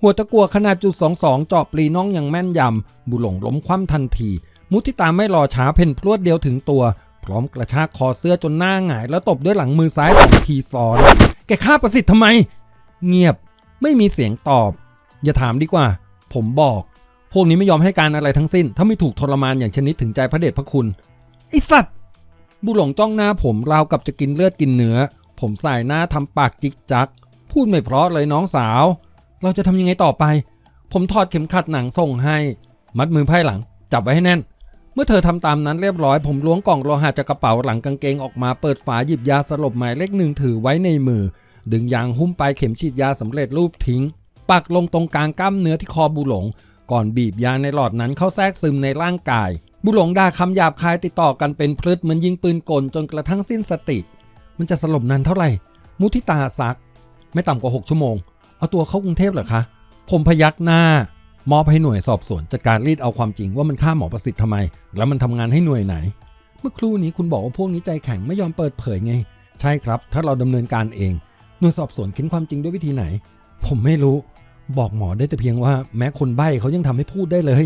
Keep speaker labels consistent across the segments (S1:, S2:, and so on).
S1: หัวตะกัวขนาดจุดสองสองเจาะปลีน้องอย่างแม่นยำบุหลงล้มคว่ำทันที มุทิตาไม่รอช้าเพ่นพรวดเดียวถึงตัว พร้อมกระชากคอเสื้อจนหน้าหงาย แล้วตบด้วยหลังมือซ้ายสองทีซ้อน แกฆ่าประสิทธิ์ทำไม เงียบไม่มีเสียงตอบ อย่าถามดีกว่า ผมบอก พวกนี้ไม่ยอมให้การอะไรทั้งสิ้น ถ้าไม่ถูกทรมานอย่างชนิดถึงใจพระเดชพระคุณไอสัตว์บุหลงจ้องหน้าผมราวกับจะกินเลือดกินเนื้อ ผมสายหน้าทำปากจิกจัก พูดไม่เพราะเลยน้องสาว เราจะทำยังไงต่อไป ผมถอดเข็มขัดหนังส่งให้ มัดมือไพ่หลัง จับไว้ให้แน่น เมื่อเธอทำตามนั้นเรียบร้อย ผมล้วงกล่องโลหะจากกระเป๋าหลังกางเกงออกมาเปิดฝาหยิบยาสลบหมายเลขหนึ่งถือไว้ในมือ ดึงยางหุ้มปลายเข็มฉีดยาสำเร็จรูปทิ้ง ปักลงตรงกลางกล้ามเนื้อที่คอบุหลง ก่อนบีบยาในหลอดนั้นเข้าแทรกซึมในร่างกาย บุหลงด่าคำหยาบคายติดต่อกันเป็นพลึดเหมือนยิงปืนกลจนกระทั่งสิ้นสติ มันจะสลบนานเท่าไหร่ มุทิตาซัก ไม่ต่ำกว่า 6 ชั่วโมง เอาตัวเข้ากรุงเทพเหรอคะ ผมพยักหน้ามอบให้หน่วยสอบสวนจัดการรีดเอาความจริงว่ามันฆ่าหมอประสิทธิ์ทำไม แล้วมันทำงานให้หน่วยไหน เมื่อครู่นี้คุณบอกว่าพวกนี้ใจแข็งไม่ยอมเปิดเผยไง ใช่ครับ ถ้าเราดำเนินการเอง หน่วยสอบสวนคิดความจริงด้วยวิธีไหน ผมไม่รู้ บอกหมอได้แต่เพียงว่า แม้คนใบ้เขายังทำให้พูดได้เลย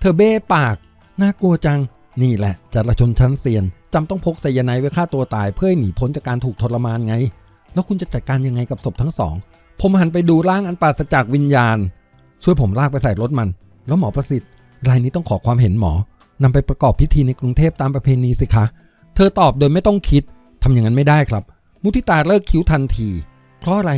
S1: เธอเบ้ปาก น่ากลัวจัง นี่แหละจารชนชั้นเซียนจำต้องพกไซยาไนไว้ฆ่าตัวตายเพื่อหนีพ้นจากการถูกทรมานไง แล้วคุณจะจัดการยังไงกับศพทั้งสอง ผมหันไปดูร่างอันปราศจากวิญญาณ ช่วยผมลากไปใส่รถมัน แล้วหมอประสิทธิ์ รายนี้ต้องขอความเห็นหมอนำไปประกอบพิธีในกรุงเทพตามประเพณีสิคะ เธอตอบโดยไม่ต้องคิดทำอย่างนั้นไม่ได้ครับ มุทิตาเลิกคิ้วทันที เพราะอะไร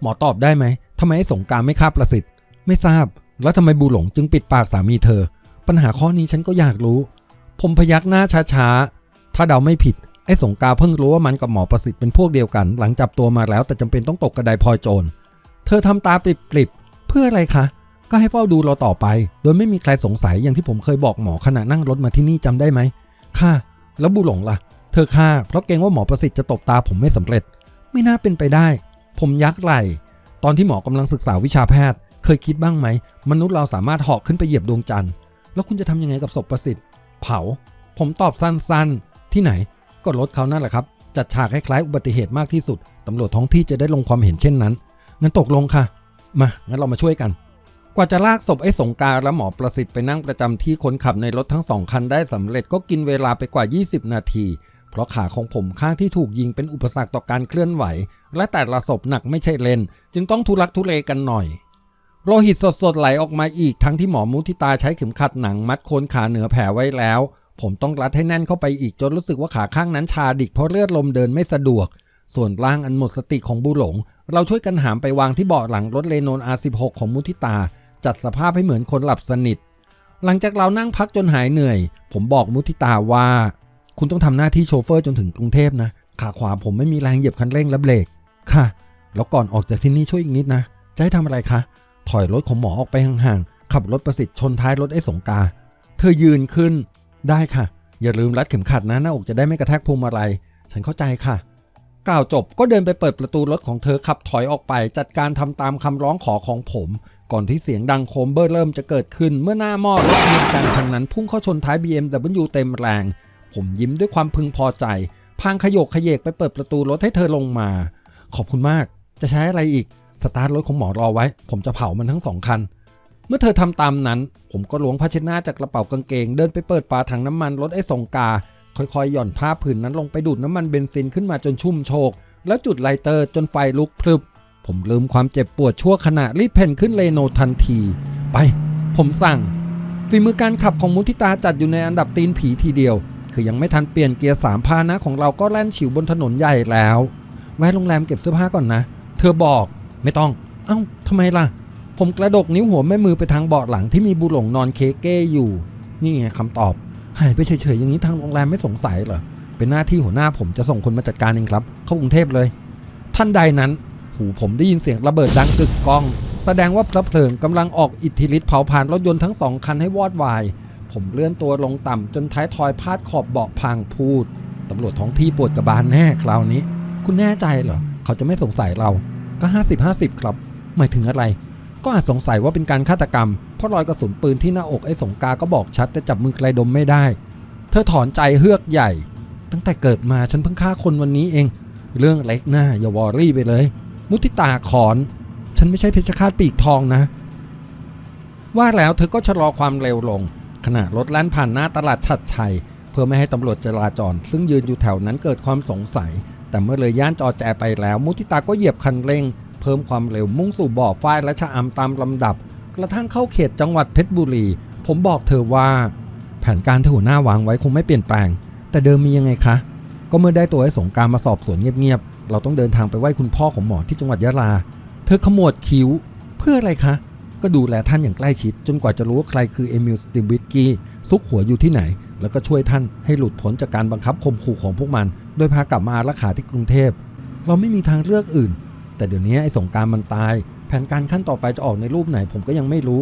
S1: หมอตอบได้ไหมทำไมให้สงการไม่ฆ่าประสิทธิ์ ไม่ทราบ แล้วทำไมบูหลงจึงปิดปากสามีเธอ ปัญหาข้อนี้ฉันก็อยากรู้ ผมพยักหน้าช้าๆ ถ้าเดาไม่ผิด ไอ้สงการเพิ่งรู้ว่ามันกับหมอประสิทธิ์เป็นพวกเดียวกัน หลังจับตัวมาแล้วแต่จำเป็นต้องตกกระไดพลอยโจร เธอทำตาปริบๆ เพื่ออะไรคะ ก็ให้เฝ้าดูเราต่อไป โดยไม่มีใครสงสัยอย่างที่ผมเคยบอกหมอขณะนั่งรถมาที่นี่จำได้ไหม ค่ะ แล้วบูหลงล่ะ เธอฆ่า เพราะเกรงว่าหมอประสิทธิ์จะตบตาผมไม่สำเร็จ ไม่น่าเป็นไปได้ ผมยักไหล ตอนที่หมอกำลังศึกษาวิชาแพทย์ เคยคิดบ้างไหม มนุษย์เราสามารถเหาะขึ้นไปเหยียบดวงจันทร์ แล้วคุณจะทำยังไงกับศพประสิทธิ์ เผา ผมตอบสั้นๆ ที่ไหน ก็รถเขานั่นแหละครับ จัดฉากคล้ายๆอุบัติเหตุมากที่สุดตำรวจท้องที่จะได้ลงความเห็นเช่นนั้น งั้นตกลงค่ะ มา งั้นเรามาช่วยกัน กว่าจะลากศพไอ้สงการและหมอประสิทธิ์ไปนั่งประจำที่คนขับในรถทั้งสองคันได้สำเร็จก็กินเวลาไปกว่า 20 นาที เพราะขาของผมข้างที่ถูกยิงเป็นอุปสรรคต่อการเคลื่อนไหว และแต่ละศพหนักไม่ใช่เลนจึงต้องทุลักทุเลกันหน่อยโลหิตสดๆไหลออกมาอีกทั้งที่หมอมุทิตาใช้เข็มขัดหนังมัดโคนขาเหนือแผลไว้แล้ว ผมต้องรัดให้แน่นเข้าไปอีกจนรู้สึกว่าขาข้างนั้นชาดิกเพราะเลือดลมเดินไม่สะดวก ส่วนร่างอันหมดสติของบุหลง เราช่วยกันหามไปวางที่เบาะหลังรถเลโนน R16 ของมุทิตา จัดสภาพให้เหมือนคนหลับสนิท หลังจากเรานั่งพักจนหายเหนื่อย ผมบอกมุทิตาว่า คุณต้องทำหน้าที่โชเฟอร์จนถึงกรุงเทพนะ ขาขวาผมไม่มีแรงเหยียบคันเร่งและเบรกค่ะ แล้วก่อนออกจากที่นี่ช่วยอีกนิดนะ จะให้ทำอะไรคะ ถอยรถของหมอออกไปห่างๆ ขับรถประสิทธิ์ชนท้ายรถไอ้สงกา เธอยืนขึ้น ได้ค่ะ อย่าลืมรัดเข็มขัดนะหน้าอกจะได้ไม่กระแทกพวงมาลัย ฉันเข้าใจค่ะ กล่าวจบก็เดินไปเปิดประตูรถของเธอขับถอยออกไป จัดการทำตามคำร้องขอของผม ก่อนที่เสียงดังโคมเบอร์เริ่มจะเกิดขึ้น เมื่อหน้าหม้อรถเมียกันคันนั้นพุ่งเข้าชนท้าย BMW เต็มแรง ผมยิ้มด้วยความพึงพอใจ พางขยกขยเยกไปเปิดประตูรถให้เธอลงมา ขอบคุณมาก จะใช้อะไรอีก สตาร์ทรถของหมอรอไว้ ผมจะเผามันทั้งสองคันเมื่อเธอทำตามนั้น ผมก็ล้วงผ้าเช็ดหน้าจากกระเป๋ากางเกง เดินไปเปิดฝาถังน้ำมันรถไอ้สงกา ค่อยๆหย่อนผ้าผืนนั้นลงไปดูดน้ำมันเบนซินขึ้นมาจนชุ่มโชก แล้วจุดไลเตอร์จนไฟลุกพรึบ ผมลืมความเจ็บปวดชั่วขณะรีบเพ่นขึ้นเลโนทันที ไป ผมสั่งฝีมือการขับของมุทิตาจัดอยู่ในอันดับตีนผีทีเดียว คือยังไม่ทันเปลี่ยนเกียร์สามพานะของเราก็แล่นฉิวบนถนนใหญ่แล้วแวะโรงแรมเก็บเสื้อผ้าก่อนนะ เธอบอกไม่ต้อง เอ้าทำไมล่ะ ผมกระดกนิ้วหัวแม่มือไปทางเบาะหลังที่มีบุหลงนอนเคเก้อยู่ นี่ไงคำตอบ หายไปเฉยๆอย่างนี้ทางโรงแรมไม่สงสัยเหรอ เป็นหน้าที่หัวหน้าผมจะส่งคนมาจัดการเองครับ เข้ากรุงเทพเลย ท่านใดนั้น หูผมได้ยินเสียงระเบิดดังกึกก้อง แสดงว่าพระเพลิงกำลังออกอิทธิฤทธิ์เผาผลาญรถยนต์ทั้งสองคันให้วอดวาย ผมเลื่อนตัวลงต่ำจนท้ายทอยพาดขอบเบาะพังพูดตำรวจท้องที่ปวดกระบาลแน่คราวนี้ คุณแน่ใจเหรอ เขาจะไม่สงสัยเรา ก็ 50 50 ครับ หมายถึงอะไร ก็อาจสงสัยว่าเป็นการฆาตกรรม เพราะรอยกระสุนปืนที่หน้าอกไอ้สงกาก็บอกชัดแต่จับมือใครดมไม่ได้ เธอถอนใจเฮือกใหญ่ ตั้งแต่เกิดมาฉันเพิ่งฆ่าคนวันนี้เอง เรื่องเล็กหน้าอย่าวอรี่ไปเลย มุทิตาขอน ฉันไม่ใช่เพชฌฆาตปีกทองนะ ว่าแล้วเธอก็ชะลอความเร็วลง ขณะรถแล่นผ่านหน้าตลาดชัดชัย เพื่อไม่ให้ตำรวจจราจร ซึ่งยืนอยู่แถวนั้นเกิดความสงสัย แต่เมื่อเลยย่านจอแจไปแล้ว มุทิตาก็เหยียบคันเร่ง เพิ่มความเร็วมุ่งสู่บ่อฝ้ายและชะอำตามลำดับ กระทั่งเข้าเขตจังหวัดเพชรบุรี ผมบอกเธอว่า แผนการที่หัวหน้าวางไว้คงไม่เปลี่ยนแปลง แต่เดิมมียังไงคะ ก็เมื่อได้ตัวไอ้สงการมาสอบสวนเงียบๆ เราต้องเดินทางไปไหว้คุณพ่อของหมอที่จังหวัดยะลา เธอขมวดคิ้ว เพื่ออะไรคะ ก็ดูแลท่านอย่างใกล้ชิด จนกว่าจะรู้ว่าใครคือเอมิลสติวิสกี้ซุกหัวอยู่ที่ไหน แล้วก็ช่วยท่านให้หลุดพ้นจากการบังคับข่มขู่ของพวกมัน โดยพากลับมาอารักขาที่กรุงเทพ เราไม่มีทางเลือกอื่น แต่เดี๋ยวนี้ไอ้สงกรารมันตาย แผนการขั้นต่อไปจะออกในรูปไหนผมก็ยังไม่รู้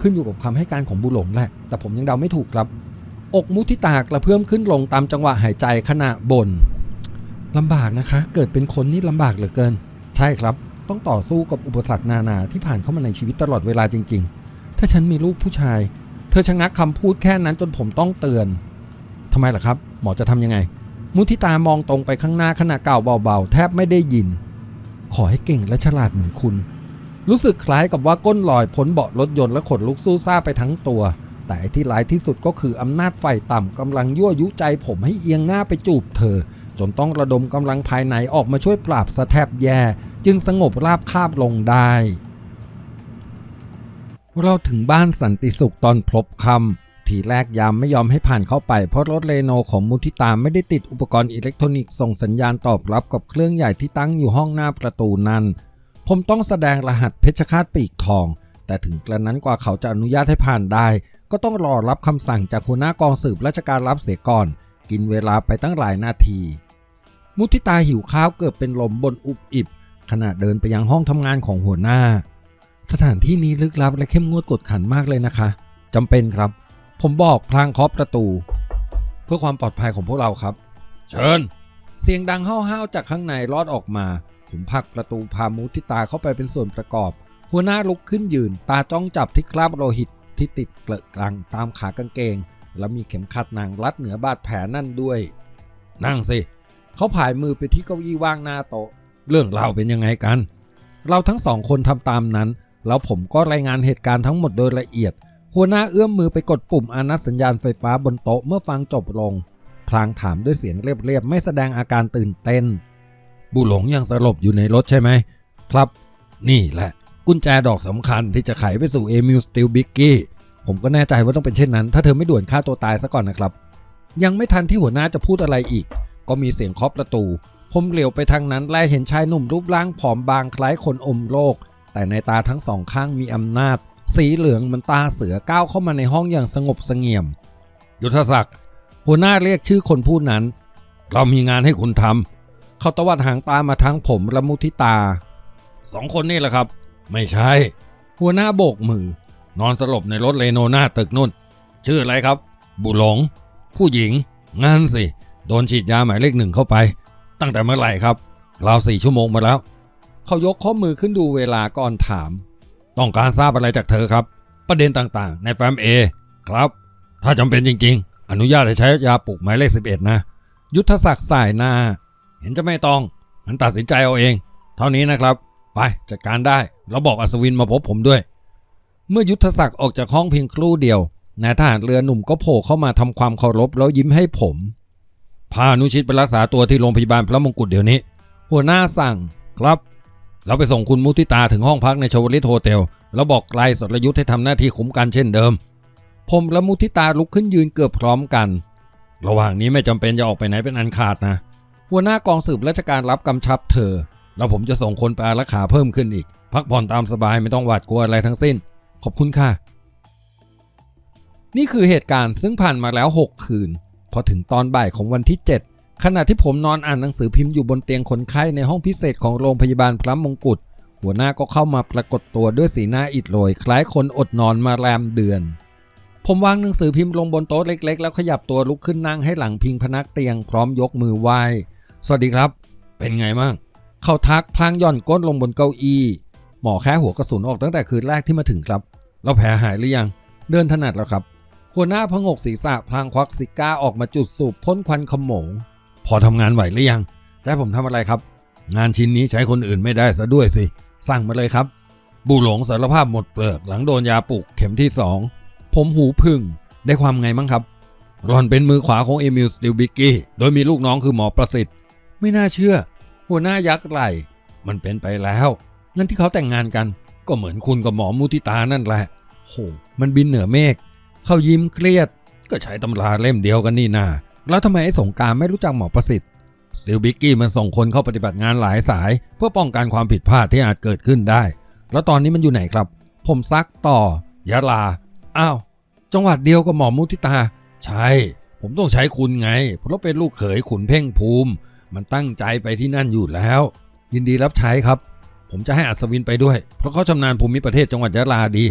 S1: ขึ้นอยู่กับคำให้การของบุหลงแหละ แต่ผมยังเดาไม่ถูกครับ อกมุทิตากระเพื่อมขึ้นลงตามจังหวะหายใจขณะบน่นลำบากนะคะ เกิดเป็นคนนี่ลำบากเหลือเกิน ใช่ครับ ต้องต่อสู้กับอุปสรรคนานาที่ผ่านเข้ามาในชีวิตตลอดเวลาจริง ๆ ถ้าฉันมีลูกผู้ชาย เธอชะงักคำพูดแค่นั้นจนผมต้องเตือนทำไมล่ะครับ หมอจะทำยังไง มุทิตามองตรงไปข้างหน้าขณะกล่าวเบาๆ แทบไม่ได้ยิน ขอให้เก่งและฉลาดเหมือนคุณ รู้สึกคล้ายกับว่าก้นลอยพ้นเบาะรถยนต์และขนลุกสู้ซาไปทั้งตัว แต่ที่ร้ายที่สุดก็คืออำนาจไฟต่ำกำลังยั่วยุใจผมให้เอียงหน้าไปจูบเธอ จนต้องระดมกำลังภายในออกมาช่วยปราบสะแทบแย่ จึงสงบราบคาบลงได้เราถึงบ้านสันติสุขตอนพลบคำ ทีแรกยามไม่ยอมให้ผ่านเข้าไป เพราะรถเรโนของมุทิตาไม่ได้ติดอุปกรณ์อิเล็กทรอนิกส์ส่งสัญญาณตอบรับกับเครื่องใหญ่ที่ตั้งอยู่ห้องหน้าประตูนั้น ผมต้องแสดงรหัสเพชรคาตปีกทอง แต่ถึงกระนั้นกว่าเขาจะอนุญาตให้ผ่านได้ ก็ต้องรอรับคำสั่งจากหัวหน้ากองสืบราชการรับเสียก่อน กินเวลาไปตั้งหลายนาที มุทิตาหิวข้าวเกือบเป็นลมบนอุบอิบขณะเดินไปยังห้องทำงานของหัวหน้า สถานที่นี้ลึกลับและเข้มงวดกดขันมากเลยนะคะจำเป็นครับ ผมบอกพลางเคาะประตู เพื่อความปลอดภัยของพวกเราครับ เชิญ เสียงดังห้าวๆจากข้างในลอดออกมา ผมผลักประตูพามุทิตาเข้าไปเป็นส่วนประกอบ หัวหน้าลุกขึ้นยืน ตาจ้องจับที่คราบโลหิตที่ติดเกลอะกลังตามขากางเกง และมีเข็มขัดนางรัดเหนือบาดแผลนั่นด้วย นั่งสิเขาผายมือไปที่เก้าอี้ว่างหน้าโต๊ะเรื่องราวเป็นยังไงกัน เราทั้งสองคนทำตามนั้น แล้วผมก็รายงานเหตุการณ์ทั้งหมดโดยละเอียด หัวหน้าเอื้อมมือไปกดปุ่มอานัดสัญญาณไฟฟ้าบนโต๊ะเมื่อฟังจบลง พลางถามด้วยเสียงเรียบๆไม่แสดงอาการตื่นเต้น บุหลงยังสลบอยู่ในรถใช่ไหม ครับ นี่แหละ กุญแจดอกสำคัญที่จะไขไปสู่เอมิลสติลบิกกี้ผมก็แน่ใจว่าต้องเป็นเช่นนั้น ถ้าเธอไม่ด่วนฆ่าตัวตายซะก่อนนะครับ ยังไม่ทันที่หัวหน้าจะพูดอะไรอีก ก็มีเสียงเคาะประตู ผมเหลียวไปทางนั้นและเห็นชายหนุ่มรูปร่างผอมบางคล้ายคนอมโลก แต่ในตาทั้งสองข้างมีอำนาจ สีเหลืองมือนตาเสือก้าวเข้ามาในห้องอย่างสงบเสงี่ยม ยุทธศักดิ์หัวหน้าเรียกชื่อคนผู้นั้น เรามีงานให้คุณทำเขาตวัดหางตามาทั้งผมและมุทิตาสองคนนี่แหละครับ ไม่ใช่ หัวหน้าโบกมือ นอนสลบในรถเลโนหน้าตึกนุ่น ชื่ออะไรครับ บุหลง ผู้หญิงงั้นสิ โดนฉีดยาหมายเลขหนึ่งเข้าไป ตั้งแต่เมื่อไหร่ครับราวสี่ชั่วโมงมาแล้ว เขายกข้อมือขึ้นดูเวลาก่อนถาม ต้องการทราบอะไรจากเธอครับ ประเด็นต่างๆ ในแฟ้มเอครับ ถ้าจำเป็นจริง ๆ อนุญาตให้ใช้ยาปลุกหมายเลข11 นะ ยุทธศักดิ์สายหน้า เห็นจะไม่ต้องงั้นตัดสินใจเอาเอง เท่านี้นะครับ ไปจัดการได้แล้วบอกอัศวินมาพบผมด้วย เมื่อยุทธศักดิ์ออกจากห้องเพียงครู่เดียวนายทหารเรือหนุ่มก็โผล่เข้ามาทำความเคารพแล้วยิ้มให้ผมพาอนุชิตไปรักษาตัวที่โรงพยาบาลพระมงกุฎเดี๋ยวนี้ หัวหน้าสั่งครับ เราไปส่งคุณมุติตาถึงห้องพักในชวลิตโฮเทลแล้วบอกไกลสรยุทธ์ให้ทำหน้าที่คุ้มกันเช่นเดิม ผมและมุทิตาลุกขึ้นยืนเกือบพร้อมกัน ระหว่างนี้ไม่จำเป็นจะออกไปไหนเป็นอันขาดนะ หัวหน้ากองสืบราชการรับกำชับเธอ แล้วผมจะส่งคนไปอารักขาเพิ่มขึ้นอีก พักผ่อนตามสบายไม่ต้องหวาดกลัวอะไรทั้งสิ้น ขอบคุณค่ะ นี่คือเหตุการณ์ซึ่งผ่านมาแล้ว 6 คืน พอถึงตอนบ่ายของวันที่ 7 ขณะที่ผมนอนอ่านหนังสือพิมพ์อยู่บนเตียงคนไข้ในห้องพิเศษของโรงพยาบาลพระมงกุฎหัวหน้าก็เข้ามาปรากฏตัวด้วยสีหน้าอิดโรย คล้ายคนอดนอนมาแรมเดือน ผมวางหนังสือพิมพ์ลงบนโต๊ะเล็ก ๆ แล้วขยับตัวลุกขึ้นนั่งให้หลังพิงพนักเตียงพร้อมยกมือไหว้ สวัสดีครับ เป็นไงบ้างเขาทักพลางย่อนก้นลงบนเก้าอี้ หมอแค่หัวกระสุนออกตั้งแต่คืนแรกที่มาถึงครับแล้วแผลหายหรือยัง เดินถนัดแล้วครับ หัวหน้าพงกศีรษะพลางควักซิก้าออกมาจุดสูบพ่นควันขโมง พอทำงานไหวหรือยังจะให้ผมทำอะไรครับ งานชิ้นนี้ใช้คนอื่นไม่ได้ซะด้วยสิ สั่งมาเลยครับ บูหลงสารภาพหมดเปลือกหลังโดนยาปลุกเข็มที่สองผมหูพึ่งได้ความไงมั้งครับรอนเป็นมือขวาของเอมิลสติลบิกกี้โดยมีลูกน้องคือหมอประสิทธิ์ ไม่น่าเชื่อ หัวหน้ายักษ์ไหลมันเป็นไปแล้วนั่นที่เขาแต่งงานกัน ก็เหมือนคุณกับหมอมุติตานั่นแหละโหมันบินเหนือเมฆเขายิ้มเครียด ก็ใช้ตำราเล่มเดียวกันนี่นา แล้วทำไมไอ้สงการไม่รู้จักหมอประสิทธิ์สติลบิกกี้มันส่งคนเข้าปฏิบัติงานหลายสาย เพื่อป้องกันความผิดพลาดที่อาจเกิดขึ้นได้ แล้วตอนนี้มันอยู่ไหนครับ ผมซักต่อยะลาอ้าวจังหวัดเดียวกับหมอมุทิตา ใช่ ผมต้องใช้คุณไง เพราะเป็นลูกเขยขุนเพ่งภูมิ มันตั้งใจไปที่นั่นอยู่แล้ว ยินดีรับใช้ครับ ผมจะให้อัศวินไปด้วย เพราะเขาชำนาญภูมิประเทศจังหวัดยะลาดี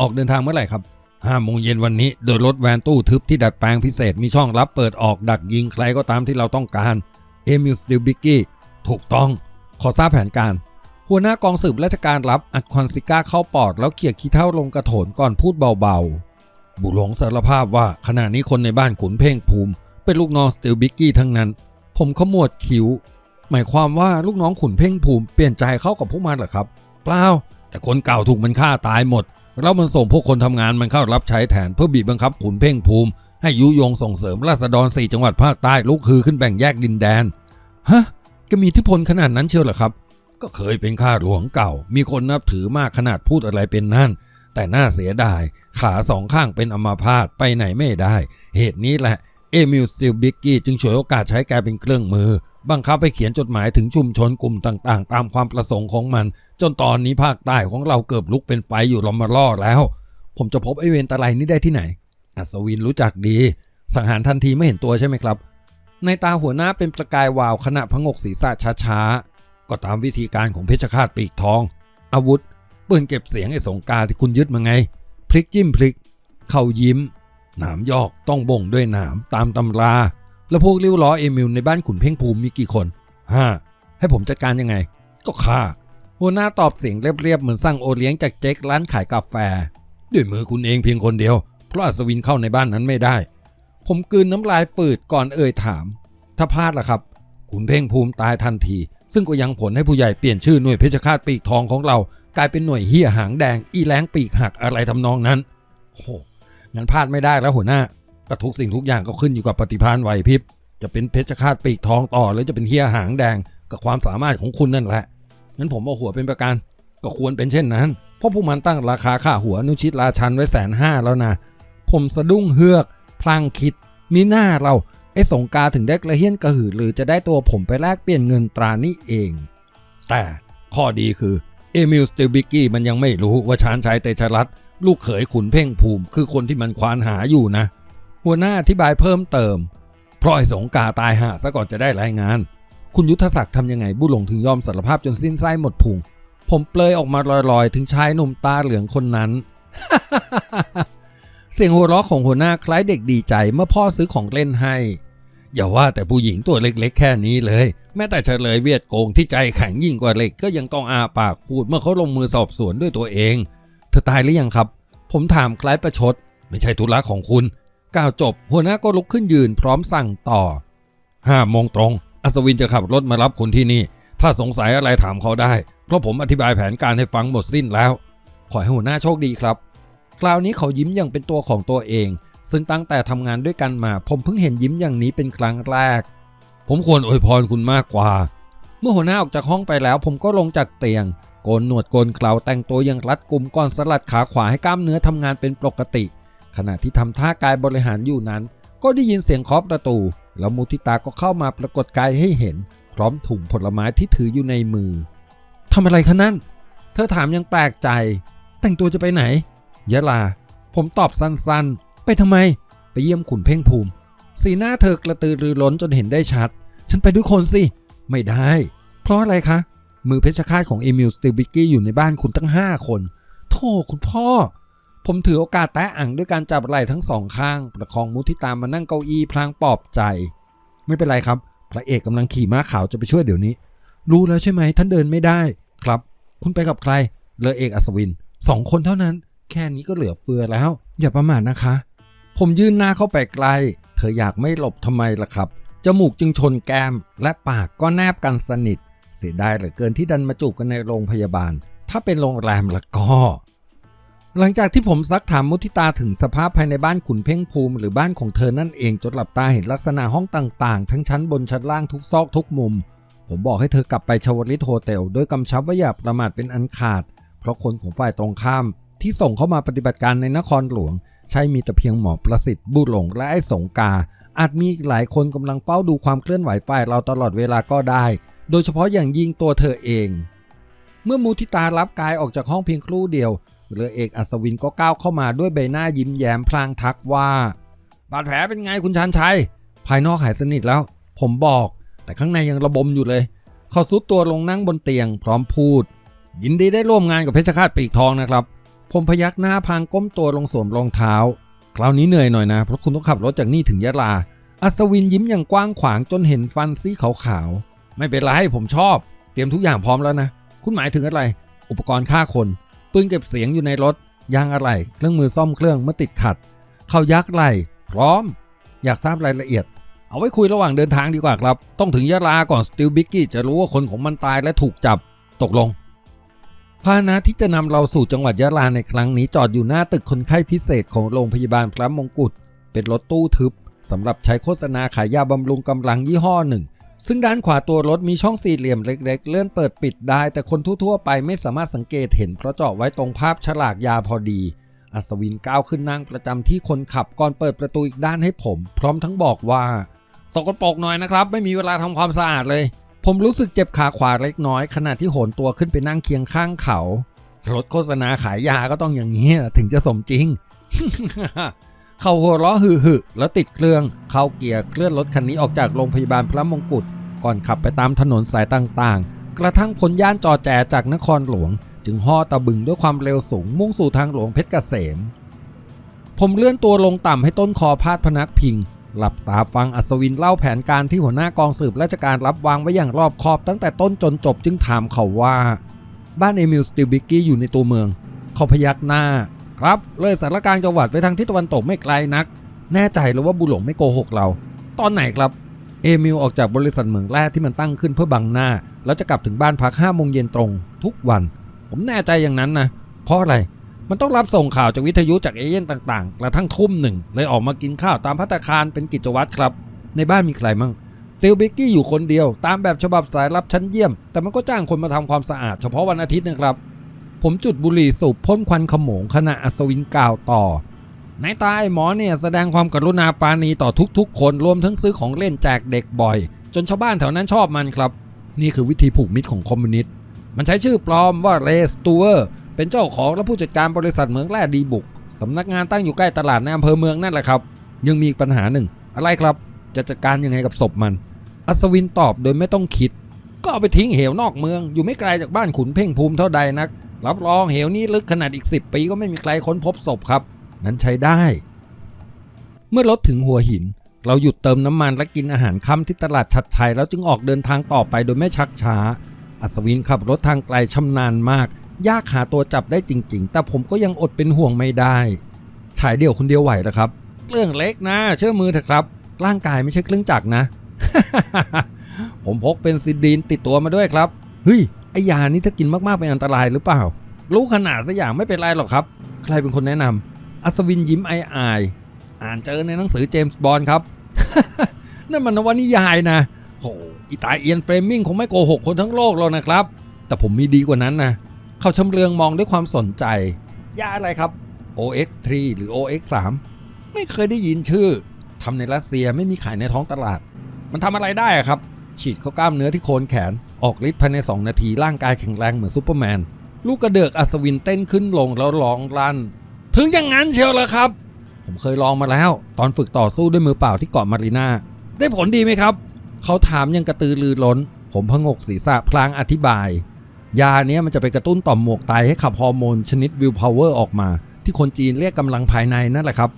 S1: ออกเดินทางเมื่อไหร่ครับ ห้าโมงเย็นวันนี้โดยรถแวนตู้ทึบที่ดัดแปลงพิเศษมีช่องลับเปิดออกดักยิงใครก็ตามที่เราต้องการเอมิลสติลบิกกี้ถูกต้อง ขอทราบแผนการ หัวหน้ากองสืบราชการรับอัดควันซิก้าเข้าปอด แล้วเขี่ยขี้เท่าลงกระโถนก่อนพูดเบาๆ บุหลงสารภาพว่าขณะนี้คนในบ้านขุนเพ่งภูมิ เป็นลูกน้องสติลบิกกี้ทั้งนั้น ผมขมวดคิ้ว หมายความว่าลูกน้องขุนเพ่งภูมิเปลี่ยนใจเข้ากับพวกมันเหรอครับ เปล่าแต่คนเก่าถูกมันฆ่าตายหมด แล้วมันส่งพวกคนทำงานมันเข้ารับใช้แทนเพื่อบีบบังคับขุนเพ่งภูมิ ให้ยุยงส่งเสริมราษฎรสี่จังหวัดภาคใต้ลุกฮือขึ้นแบ่งแยกดินแดนฮะก็มีทิพลขนาดนั้นเชียวเหรอครับ ก็เคยเป็นข้าหลวงเก่า มีคนนับถือมากขนาดพูดอะไรเป็นนั่น แต่น่าเสียดาย ขาสองข้างเป็นอัมาพาตไปไหนไม่ได้ เหตุนี้แหละเอมิลสติลบิกกี้จึงฉวยโอกาสใช้แกเป็นเครื่องมือ บังคับไปเขียนจดหมายถึงชุมชนกลุ่มต่างๆ ตามความประสงค์ของมัน จนตอนนี้ภาคใต้ของเราเกือบลุกเป็นไฟอยู่ลอมมาล่อแล้ว ผมจะพบไอเวนตะไลนี้ได้ที่ไหน อัศวินรู้จักดี สังหารทันทีไม่เห็นตัวใช่ไหมครับ ในตาหัวหน้าเป็นประกายวาวขณะพงกศีรษะช้าๆ ก็ตามวิธีการของเพชฌฆาตปีกทอง อาวุธปืนเก็บเสียงไอ้สงกาที่คุณยึดมาไง พลิกจิ้มพลิก เข้ายิ้ม หนามยอกต้องบ่งด้วยหนามตามตำรา แล้วพวกริ้วล้อเอมิลในบ้านขุนเพ่งภูมิมีกี่คนห้าให้ผมจัดการยังไง ก็ฆ่า หัวหน้าตอบเสียงเรียบๆเหมือนสั่งโอเลี้ยงจากเจ๊กร้านขายกาแฟ ด้วยมือคุณเองเพียงคนเดียว เพราะอัศวินเข้าในบ้านนั้นไม่ได้ ผมกลืนน้ำลายฝืดก่อนเอ่ยถาม ถ้าพลาดล่ะครับขุนเพ่งภูมิตายทันที ซึ่งก็ยังผลให้ผู้ใหญ่เปลี่ยนชื่อหน่วยเพชฌฆาตปีกทองของเรา กลายเป็นหน่วยเฮียหางแดง อีแรงปีกหักอะไรทำนองนั้นโอ้งั้นพลาดไม่ได้แล้วหัวหน้าก็ทุกสิ่งทุกอย่างก็ขึ้นอยู่กับปฏิภาณไหวพริบจะเป็นเพชฌฆาตปีกทองต่อหรือจะเป็นเฮียหางแดงกับความสามารถของคุณนั่นแหละ งั้นผมเอาหัวเป็นประกัน ก็ควรเป็นเช่นนั้น เพราะพวกมันตั้งราคาค่าหัวนุชิตราชันไว้แสนห้าแล้วนะ ผมสะดุ้งเฮือก พลางคิด มีหน้าเราไอ้สงกาถึงได้กระเฮี้ยนกระหือหรือจะได้ตัวผมไปแลกเปลี่ยนเงินตรานี่เอง แต่ข้อดีคือเอมิลสติลบิกกี้มันยังไม่รู้ว่าชานชัยเตชะรัตลูกเขยขุนเพ่งภูมิ คือคนที่มันควานหาอยู่นะ หัวหน้าอธิบายเพิ่มเติม เพราะไอ้สงกาตายหาซะก่อนจะได้รายงาน คุณยุทธศักดิ์ทำยังไงบุหลงถึงยอมสารภาพจนสิ้นไส้หมดพุง ผมเปลยออกมาลอยๆ ถึงชายหนุ่มตาเหลืองคนนั้น เสียงหัวเราะของหัวหน้าคล้ายเด็กดีใจเมื่อพ่อซื้อของเล่นให้ อย่าว่าแต่ผู้หญิงตัวเล็กๆ แค่นี้เลย แม้แต่เฉลยเวียดโกงที่ใจแข็งยิ่งกว่าเหล็กก็ยังต้องอาปากพูดเมื่อเขาลงมือสอบสวนด้วยตัวเอง เธอตายหรือยังครับ ผมถามคล้ายประชด ไม่ใช่ธุระของคุณก้าวจบ หัวหน้าก็ลุกขึ้นยืนพร้อมสั่งต่อห้าโมงตรง อัศวินจะขับรถมารับคุณที่นี่ ถ้าสงสัยอะไรถามเขาได้ เพราะผมอธิบายแผนการให้ฟังหมดสิ้นแล้ว ขอให้หัวหน้าโชคดีครับ คราวนี้เขายิ้มอย่างเป็นตัวของตัวเอง ซึ่งตั้งแต่ทำงานด้วยกันมา ผมเพิ่งเห็นยิ้มอย่างนี้เป็นครั้งแรก ผมควรอวยพรคุณมากกว่า เมื่อหัวหน้าออกจากห้องไปแล้ว ผมก็ลงจากเตียงโกนหนวดโกนเคราแต่งตัวอย่างรัดกุมก่อนสลัดขาขวาให้กล้ามเนื้อทำงานเป็นปกติ ขณะที่ทำท่ากายบริหารอยู่นั้น ก็ได้ยินเสียงเคาะประตู แล้วมุทิตาก็เข้ามาปรากฏกายให้เห็น พร้อมถุงผลไม้ที่ถืออยู่ในมือทำอะไรคะนั่น เธอถามยังแปลกใจ แต่งตัวจะไปไหน ยะลา ผมตอบสั้นๆ ไปทำไม ไปเยี่ยมขุนเพ่งภูมิ สีหน้าเธอกระตือรือร้นจนเห็นได้ชัด ฉันไปด้วยคนสิ ไม่ได้ เพราะอะไรคะ มือเพชฌฆาตของเอมิลสติบิกกี้อยู่ในบ้านคุณตั้ง 5 คน โธ่คุณพ่อ ผมถือโอกาสแตะอ่างด้วยการจับไหล่ทั้งสองข้าง ประคองมุทิตามมานั่งเก้าอี้พลางปลอบใจ ไม่เป็นไรครับ พระเอกกำลังขี่ม้าขาวจะไปช่วยเดี๋ยวนี้ รู้แล้วใช่ไหมท่านเดินไม่ได้ครับ คุณไปกับใครเลอเอกอัศวินสองคนเท่านั้น แค่นี้ก็เหลือเฟือแล้ว อย่าประมาทนะคะ ผมยื่นหน้าเข้าไปใกล เธออยากไม่หลบทำไมล่ะครับจมูกจึงชนแก้ม และปากก็แนบกันสนิท เสียดายเหลือเกินที่ดันมาจูบกันในโรงพยาบาล ถ้าเป็นโรงแรมล้วก็ หลังจากที่ผมซักถามมุทิตาถึงสภาพภายในบ้านขุนเพ่งภูมิหรือบ้านของเธอนั่นเองจนหลับตาเห็นลักษณะห้องต่างๆ ทั้งชั้นบนชั้นล่างทุกซอกทุกมุม ผมบอกให้เธอกลับไปชวลิตโฮเทลโดยกำชับว่าอย่าประมาทเป็นอันขาด เพราะคนของฝ่ายตรงข้าม ที่ส่งเข้ามาปฏิบัติการในนครหลวง ใช่มีแต่เพียงหมอประสิทธิ์บุหลงและไอ้สงกา อาจมีอีกหลายคนกำลังเฝ้าดูความเคลื่อนไหวฝ่ายเราตลอดเวลาก็ได้ โดยเฉพาะอย่างยิ่งตัวเธอเอง เมื่อมูทิตารับกายออกจากห้องเพียงครู่เดียว เรือเอกอัศวินก็ก้าวเข้ามาด้วยใบหน้ายิ้มแย้มพลางทักว่า บาดแผลเป็นไงคุณชันชัย ภายนอกหายสนิทแล้ว ผมบอก แต่ข้างในยังระบมอยู่เลย เขาซุดตัวลงนั่งบนเตียง พร้อมพูด ยินดีได้ร่วมงานกับเพชรฆาตปีกทองนะครับ ผมพยักหน้าพางก้มตัวลงสวมรองเท้า คราวนี้เหนื่อยหน่อยนะ เพราะคุณต้องขับรถจากนี่ถึงยะลา อัศวินยิ้มอย่างกว้างขวางจนเห็นฟันซี่ขาวๆ ไม่เป็นไรผมชอบ เตรียมทุกอย่างพร้อมแล้วนะ คุณหมายถึงอะไร อุปกรณ์ฆ่าคน ปืนเก็บเสียงอยู่ในรถ ยางอะไหล่เครื่องมือซ่อมเครื่องเมื่อติดขัด เขายักไหลพร้อม อยากทราบรายละเอียด เอาไว้คุยระหว่างเดินทางดีกว่าครับ ต้องถึงยะลาก่อนสติลบิกกี้จะรู้ว่าคนของมันตายและถูกจับตกลงพาหนะที่จะนำเราสู่จังหวัดยะลาในครั้งนี้จอดอยู่หน้าตึกคนไข้พิเศษของโรงพยาบาลพระมงกุฎเป็นรถตู้ทึบสำหรับใช้โฆษณาขายยาบำรุงกำลังยี่ห้อหนึ่ง ซึ่งด้านขวาตัวรถมีช่องสี่เหลี่ยมเล็ก ๆ เลื่อนเปิดปิดได้ แต่คนทั่วๆไปไม่สามารถสังเกตเห็นเพราะเจาะไว้ตรงภาพฉลากยาพอดี อัศวินก้าวขึ้นนั่งประจำที่คนขับก่อนเปิดประตูอีกด้านให้ผม พร้อมทั้งบอกว่าสกปรกหน่อยนะครับ ไม่มีเวลาทำความสะอาดเลย ผมรู้สึกเจ็บขาขวาเล็กน้อยขณะที่โหนตัวขึ้นไปนั่งเคียงข้างเขารถโฆษณาขายยาก็ต้องอย่างนี้ถึงจะสมจริง เขาหัวเราะหึหึแล้วติดเครื่อง เข้าเกียร์เคลื่อนรถคันนี้ออกจากโรงพยาบาลพระมงกุฎก่อนขับไปตามถนนสายต่างๆ กระทั่งพ้นย่านจอแจจากนครหลวง จึงห่อตะบึงด้วยความเร็วสูงมุ่งสู่ทางหลวงเพชรเกษม ผมเลื่อนตัวลงต่ำให้ต้นคอพาดพนักพิง หลับตาฟังอัศวินเล่าแผนการที่หัวหน้ากองสืบราชการรับวางไว้อย่างรอบคอบตั้งแต่ต้นจนจบจึงถามเขาว่า บ้านเอมิลสติบิกกี้อยู่ในตัวเมือง เขาพยักหน้า ครับ เลยสารกลางจังหวัดไปทางทิศตะวันตกไม่ไกลนัก แน่ใจแล้วว่าบุหลงไม่โกหกเรา ตอนไหนครับ เอมิลออกจากบริษัทเหมืองแร่ที่มันตั้งขึ้นเพื่อบังหน้า แล้วจะกลับถึงบ้านพัก5โมงเย็นตรง ทุกวัน ผมแน่ใจอย่างนั้นนะเพราะอะไรมันต้องรับส่งข่าวจากวิทยุจากเอเย่นต่างๆ กระทั่งทุ่มหนึ่ง เลยออกมากินข้าวตามพัตคารเป็นกิจวัตรครับ ในบ้านมีใครมั่งติลบิกกี้อยู่คนเดียว ตามแบบฉบับสายลับชั้นเยี่ยม แต่มันก็จ้างคนมาทำความสะอาดเฉพาะวันอาทิตย์นะครับ ผมจุดบุหรี่สูบพ่นควันขโมงขณะอัศวินกล่าวต่อในตาไอ้หมอเนี่ยแสดงความกรุณาปาณีต่อทุกๆ คนรวมทั้งซื้อของเล่นแจกเด็กบ่อย จนชาวบ้านแถวนั้นชอบมันครับ นี่คือวิธีผูกมิตรของคอมมิวนิสต์มันใช้ชื่อปลอมว่าเรสตูเวอร์เป็นเจ้าของและผู้จัดการบริษัทเมืองแร่ดีบุกสำนักงานตั้งอยู่ใกล้ตลาดในอำเภอเมืองนั่นแหละครับ ยังมีปัญหาหนึ่ง อะไรครับ จะจัดการยังไงกับศพมัน อัศวินตอบโดยไม่ต้องคิด ก็เอาไปทิ้งเหวนอกเมือง อยู่ไม่ไกลจากบ้านขุนเพ่งภูมิเท่าใดนัก รับรองเหวนี้ลึกขนาดอีก 10 ปีก็ไม่มีใครค้นพบศพครับ นั้นใช้ได้ เมื่อรถถึงหัวหิน เราหยุดเติมน้ำมันและกินอาหารค่ำที่ตลาดชัดชัยแล้วจึงออกเดินทางต่อไปโดยไม่ชักช้า อัศวินขับรถทางไกลชำนาญมาก ยากหาตัวจับได้จริง ๆ แต่ผมก็ยังอดเป็นห่วงไม่ได้ฉายเดี่ยวคนเดียวไหวหรอครับ เรื่องเล็กนะ เชื่อมือเถอะครับ ร่างกายไม่ใช่เครื่องจักรนะ ผมพกเป็นซิดีนติดตัวมาด้วยครับ เฮ้ย ไอยานี้ถ้ากินมากๆเป็นอันตรายหรือเปล่า รู้ขนาดสักอย่างไม่เป็นไรหรอกครับ ใครเป็นคนแนะนำอัศวินยิ้มอาย อ่านเจอในหนังสือเจมส์บอนด์ครับ นั่นมันนวนิยายนะโอ้อีตาเอียนเฟรมมิงคงไม่โกหกคนทั้งโลกหรอกนะครับ แต่ผมมีดีกว่านั้นนะ เขาชำเลืองมองด้วยความสนใจ ยาอะไรครับ OX3 หรือ OX3 ไม่เคยได้ยินชื่อทำในรัสเซียไม่มีขายในท้องตลาด มันทำอะไรได้อะครับ ฉีดเข้ากล้ามเนื้อที่โคนแขน ออกฤทธิ์ภายใน 2 นาทีร่างกายแข็งแรงเหมือนซูเปอร์แมน ลูกกระเดือกอัศวินเต้นขึ้นลงแล้วร้องลั่น ถึงอย่างนั้นเชียวเหรอครับ ผมเคยลองมาแล้ว ตอนฝึกต่อสู้ด้วยมือเปล่าที่เกาะมารีนาได้ผลดีไหมครับ เขาถามยังกระตือรือร้น ผมพงกศีรษะพลางอธิบาย ยาเนี้ยมันจะไปกระตุ้นต่อมหมวกไตให้ขับฮอร์โมนชนิดวิลพาวเวอร์ออกมา ที่คนจีนเรียกกำลังภายในนั่นแหละครับ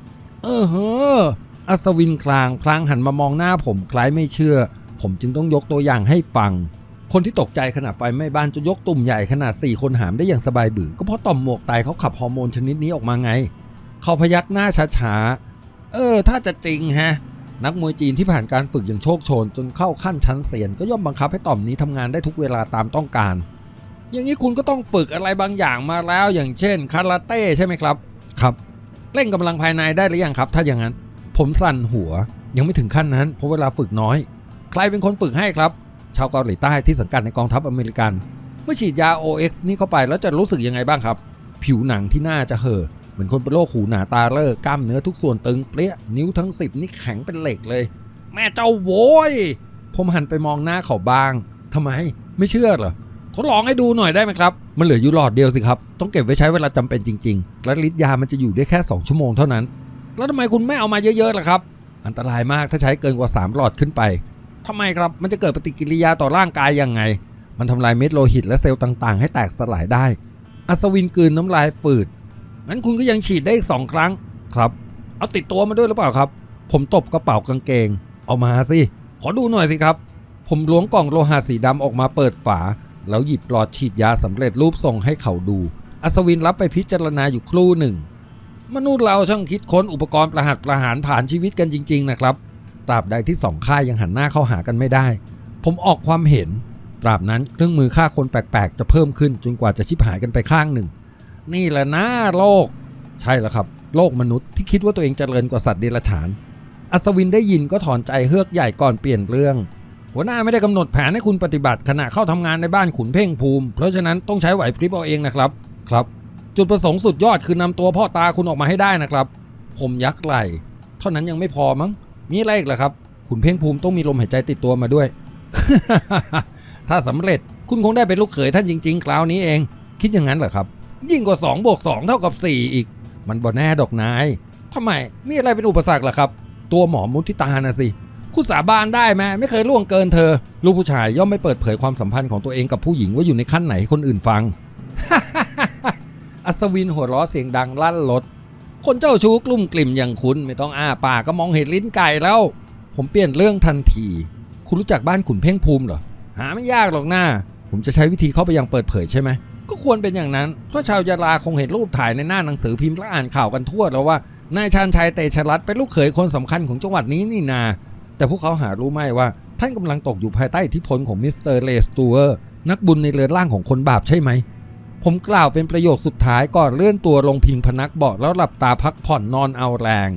S1: เออเฮออัศวินคลางพลางหันมามองหน้าผมคล้ายไม่เชื่อ ผมจึงต้องยกตัวอย่างให้ฟัง คนที่ตกใจขณะไฟไหม้บ้านจนยกตุ่มใหญ่ขนาด 4 คนหามได้อย่างสบายบือก็เพราะต่อมหมวกไตเขาขับฮอร์โมนชนิดนี้ออกมาไง เขาพยักหน้าช้าๆ เออ ถ้าจะจริงฮะ นักมวยจีนที่ผ่านการฝึกอย่างโชคโชน จนเข้าขั้นชั้นเซียน ก็ย่อมบังคับให้ต่อมนี้ทำงานได้ทุกเวลาตามต้องการ อย่างนี้คุณก็ต้องฝึกอะไรบางอย่างมาแล้ว อย่างเช่นคาราเต้ใช่ไหมครับ ครับเล่นกำลังภายในได้หรือยังครับ ถ้าอย่างนั้น ผมสั่นหัว ยังไม่ถึงขั้นนั้นเพราะเวลาฝึกน้อย ใครเป็นคนฝึกให้ครับาวเกาหลีใต้ที่สังกัดในกองทัพอเมริกัน เมื่อฉีดยา OX นี่เข้าไปแล้วจะรู้สึกยังไงบ้างครับ ผิวหนังที่หน้าจะเห่อเหมือนคนเป็นโรคหูหนาตาเลิกกล้ามเนื้อทุกส่วนตึงเปรี้ยนิ้วทั้งสิบนี่แข็งเป็นเหล็กเลย แม่เจ้าโว้ยผมหันไปมองหน้าเขาบ้างทำไมไม่เชื่อเหรอทดลองให้ดูหน่อยได้ไหมครับ มันเหลืออยู่หลอดเดียวสิครับ ต้องเก็บไว้ใช้เวลาจำเป็นจริงๆ และฤทธิ์ยามันจะอยู่ได้แค่ 2 ชั่วโมงเท่านั้น แล้วทำไมคุณไม่เอามาเยอะๆล่ะครับ อันตรายมากถ้าใช้เกินกว่า 3 หลอดขึ้นไป ทำไมครับมันจะเกิดปฏิกิริยาต่อร่างกายยังไง มันทำลายเม็ดโลหิตและเซลล์ต่างๆ ให้แตกสลายได้ อัศวินกลืนน้ำลายฝืดงั้นคุณก็ยังฉีดได้อีกสองครั้งครับ เอาติดตัวมาด้วยหรือเปล่าครับ ผมตบกระเป๋ากางเกง เอามาสิขอดูหน่อยสิครับ ผมล้วงกล่องโลหะสีดำออกมาเปิดฝา แล้วหยิบหลอดฉีดยาสำเร็จรูปส่งให้เขาดู อัศวินรับไปพิจารณาอยู่ครู่หนึ่ง มนุษย์เราช่างคิดค้นอุปกรณ์ประหัตประหารผ่านชีวิตกันจริง ๆ นะครับ ตราบใดที่สองค่ายยังหันหน้าเข้าหากันไม่ได้ ผมออกความเห็น ตราบนั้นเครื่องมือฆ่าคนแปลกๆ จะเพิ่มขึ้นจนกว่าจะชิบหายกันไปข้างหนึ่ง นี่แหละนะโลก ใช่แล้วครับ โลกมนุษย์ที่คิดว่าตัวเองเจริญกว่าสัตว์เดรัจฉาน อัศวินได้ยินก็ถอนใจเฮือกใหญ่ก่อนเปลี่ยนเรื่อง หัวหน้าไม่ได้กำหนดแผนให้คุณปฏิบัติขณะเข้าทำงานในบ้านขุนเพ่งภูมิ เพราะฉะนั้นต้องใช้ไหวพริบเอาเองนะครับครับ จุดประสงค์สุดยอดคือนำตัวพ่อตาคุณออกมาให้ได้นะครับ ผมยักไหลเท่านั้นยังไม่พอมั้ง มีอะไรอีกเหรอครับขุนเพ่งภูมิต้องมีลมหายใจติดตัวมาด้วย ถ้าสำเร็จคุณคงได้เป็นลูกเขยท่านจริงๆ คราวนี้เอง คิดอย่างนั้นเหรอครับ ยิ่งกว่า2บวก2เท่ากับ 4 อีก มันบ่แน่ดอกนายทำไมมีอะไรเป็นอุปสรรคล่ะครับ ตัวหมอมุทิตานะสิคุณสาบานได้ไหมไม่เคยล่วงเกินเธอ ลูกผู้ชายย่อมไม่เปิดเผยความสัมพันธ์ของตัวเองกับผู้หญิงว่าอยู่ในขั้นไหนให้คนอื่นฟัง อัศวินหัวเราะเสียงดังลั่นรถ คนเจ้าชู้กลุ่มกลิ่มอย่างคุณไม่ต้องอ้าปากก็มองเห็นลิ้นไก่แล้ว ผมเปลี่ยนเรื่องทันที คุณรู้จักบ้านขุนเพ่งภูมิเหรอ หาไม่ยากหรอกหน้า ผมจะใช้วิธีเข้าไปยังเปิดเผยใช่ไหม ก็ควรเป็นอย่างนั้น เพราะชาวยาลาคงเห็นรูปถ่ายในหน้าหนังสือพิมพ์และอ่านข่าวกันทั่วแล้วว่านายชาญชัยเตชะรัตน์เป็นลูกเขยคนสำคัญของจังหวัดนี้นี่นา แต่พวกเขาหารู้ไหมว่า ท่านกำลังตกอยู่ภายใต้อิทธิพลของมิสเตอร์เลสตูเออร์นักบุญในเรือนร่างของคนบาปใช่ไหม ผมกล่าวเป็นประโยคสุดท้ายก่อนเลื่อนตัวลงพิงพนักเบาะแล้วหลับตาพักผ่อนนอนเอาแรง